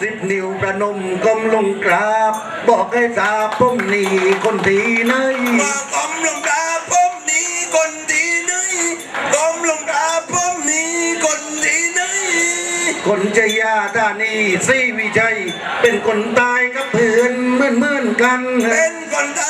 สิบนิ้วประนมก้มลงกราบ บอกให้ทราบผมนี่คนที่ไหนมากอมลงกราบผมนี้คนที่ไหนกอมลงกราบผมนี้คนที่ไหนคนจะยาตานีซีวิชัยเป็นคนตายกับเพื่อนเหมือนเหมือนๆกันเป็นคนตาย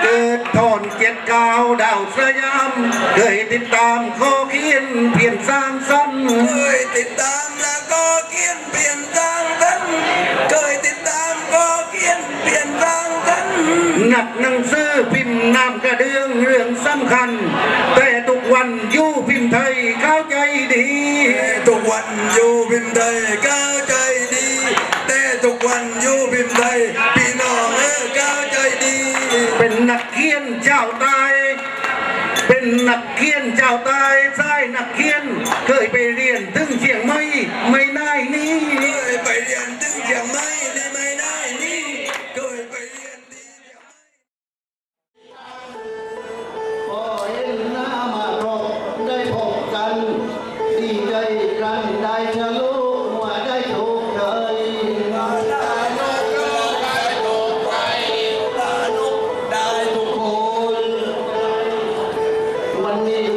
เกิดทอนเจ็ดเก้าดาวสยามเคยติดตามข้อเขียนเพียนสร้างสรรค์เคยติดตามแล้วก็เขียนเปลี่ยนทางกันเคยติดตามก็เขียนเปลี่ยนทางกันหนักหนังสือพิมพ์นามกระเดืองเรื่องสำคัญ แต่ทุกวันอยู่พิมพ์ไทยเข้าใจดี ทุกวันอยู่พิมพ์ไทยก้าวใจดี เป็นนักเกียนเจ้าตาย เป็นนักเกียนเจ้าตาย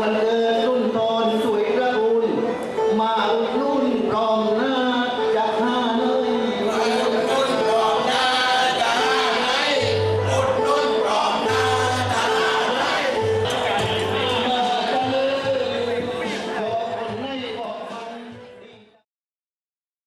วันเกิดรุ่นตอนสวยระอุนมาอุด